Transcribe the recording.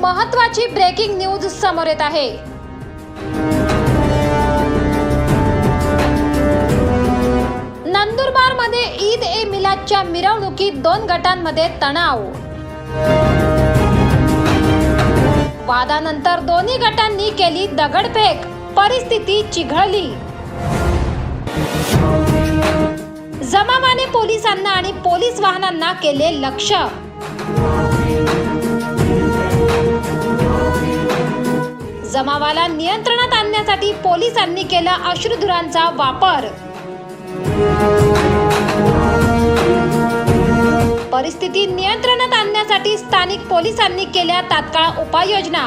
महत्वाची breaking news समोर येत आहे. नंदुरबारमध्ये ईद ए मिलादच्या मिरवणुकीत दोन गटांमध्ये तणाव. वादानंतर दोन्ही गटांनी केली दगडफेक परिस्थिती चिघळली. जमावाने पोलिसांना आणि पोलीस वाहनांना केले लक्ष. जमावाला नियंत्रणात आणण्यासाठी पोलिसांनी केला अश्रुधुरांचा वापर. परिस्थिती नियंत्रणात आणण्यासाठी स्थानिक पोलिसांनी केल्या तात्काळ उपाययोजना.